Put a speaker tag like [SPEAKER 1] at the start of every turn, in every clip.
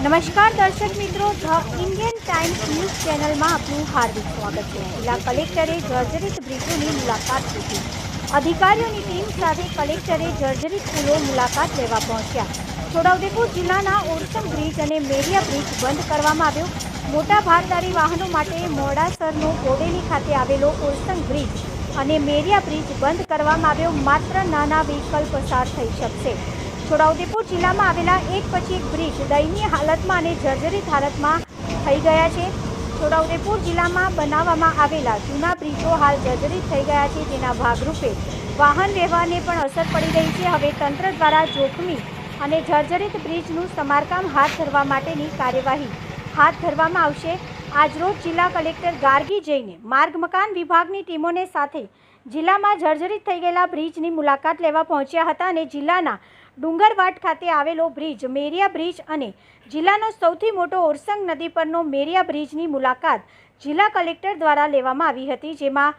[SPEAKER 1] નમસ્કાર દર્શક મિત્રો, ધ ઇન્ડિયન ટાઈમ્સ ન્યૂઝ ચેનલમાં આપનું હાર્દિક સ્વાગત છે. જિલ્લા કલેક્ટરે જર્જરિત બ્રિજોની મુલાકાત લીધી. અધિકારીઓની ટીમ સાથે કલેક્ટરે જર્જરિત પુલો મુલાકાત લેવા પહોંચ્યા. છોટાઉદેપુર જિલ્લાના ઓરસંગ બ્રિજ અને મેરિયા બ્રિજ બંધ કરવામાં આવ્યો. મોટા ભારદારી વાહનો માટે મોડાસરનો બોડેલી ખાતે આવેલો ઓરસંગ બ્રિજ અને મેરિયા બ્રિજ બંધ કરવામાં આવ્યો. માત્ર નાના વ્હીકલ પસાર થઈ શકશે. છોટાઉદેપુર જિલ્લામાં આવેલા એક પછી એક બ્રિજ દયનીય હાલતમાં અને જર્જરિત હાલતમાં થઈ ગયા છે. છોટાઉદેપુર જિલ્લામાં બનાવવામાં આવેલા જૂના બ્રિજો હાલ જર્જરિત થઈ ગયા છે. જેના ભાગરૂપે વાહન વ્યવહારને પણ અસર પડી રહી છે. હવે તંત્ર દ્વારા જોખમી અને જર્જરિત બ્રિજનું સમારકામ હાથ ધરવા માટેની કાર્યવાહી હાથ ધરવામાં આવશે. આજરોજ જિલ્લા કલેક્ટર ગાર્ગી જઈને માર્ગ મકાન વિભાગની ટીમોને સાથે જિલ્લામાં જર્જરિત થઈ ગયેલા બ્રિજની મુલાકાત લેવા પહોંચ્યા હતા અને જિલ્લાના ડુંગરવાટ ખાતે આવેલો બ્રિજ મેરિયા બ્રિજ અને જિલ્લાનો સૌથી મોટો ઓરસંગ નદી પરનો મેરિયા બ્રિજની મુલાકાત જિલ્લા કલેક્ટર દ્વારા લેવામાં આવી હતી, જેમાં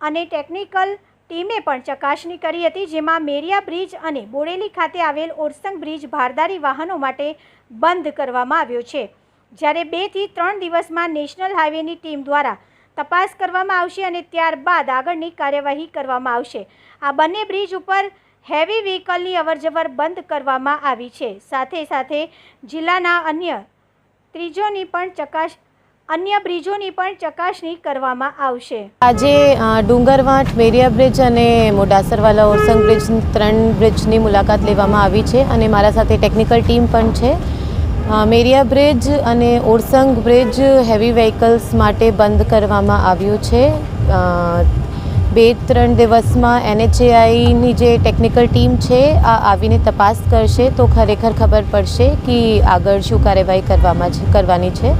[SPEAKER 1] અને ટેકનિકલ ટીમે પણ ચકાસણી કરી હતી, જેમાં મેરિયા બ્રિજ અને બોડેલી ખાતે આવેલ ઓરસંગ બ્રિજ ભારદારી વાહનો માટે બંધ કરવામાં આવ્યો છે. જ્યારે બેથી ત્રણ દિવસમાં નેશનલ હાઈવેની ટીમ દ્વારા તપાસ કરવામાં આવશે અને ત્યારબાદ આગળની કાર્યવાહી કરવામાં આવશે. આ બંને બ્રિજ ઉપર હેવી વ્હીકલની અવરજવર બંધ કરવામાં આવી છે. સાથે સાથે જિલ્લાના અન્ય ત્રીજોની પણ ચકાસ, અન્ય બ્રિજોની પણ ચકાસણી કરવામાં આવશે.
[SPEAKER 2] આજે ડુંગરવાંટ મેરિયા બ્રિજ અને મોડાસરવાલા ઓરસંગ બ્રિજ ત્રણ બ્રિજની મુલાકાત લેવામાં આવી છે અને મારા સાથે ટેકનિકલ ટીમ પણ છે. મેરિયા બ્રિજ અને ઓરસંગ બ્રિજ હેવી વ્હીકલ્સ માટે બંધ કરવામાં આવ્યું છે. બે ત્રણ દિવસમાં એનએચએઆઈની જે ટેકનિકલ ટીમ છે, આ આવીને તપાસ કરશે તો ખરેખર ખબર પડશે કે આગળ શું કાર્યવાહી કરવામાં કરવાની છે.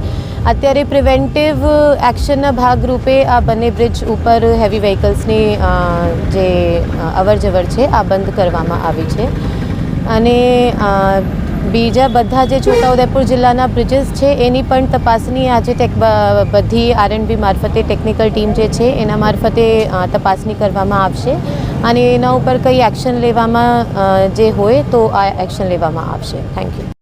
[SPEAKER 2] અત્યારે પ્રિવેન્ટિવ એક્શનના ભાગરૂપે આ બંને બ્રિજ ઉપર હેવી વ્હીકલ્સની જે અવર અવરજવર છે, આ બંધ કરવામાં આવી છે. અને બીજા બધા જે છોટાઉદેપુર જિલ્લાના બ્રિજીસ છે, એની પણ તપાસની આજે ટેક બધી બધી આરએનબી મારફતે ટેકનિકલ ટીમ જે છે, એના મારફતે તપાસણી કરવામાં આવશે. અને એના ઉપર કંઈ એક્શન લેવામાં જે હોય તો આ એક્શન લેવામાં આવશે. Thank you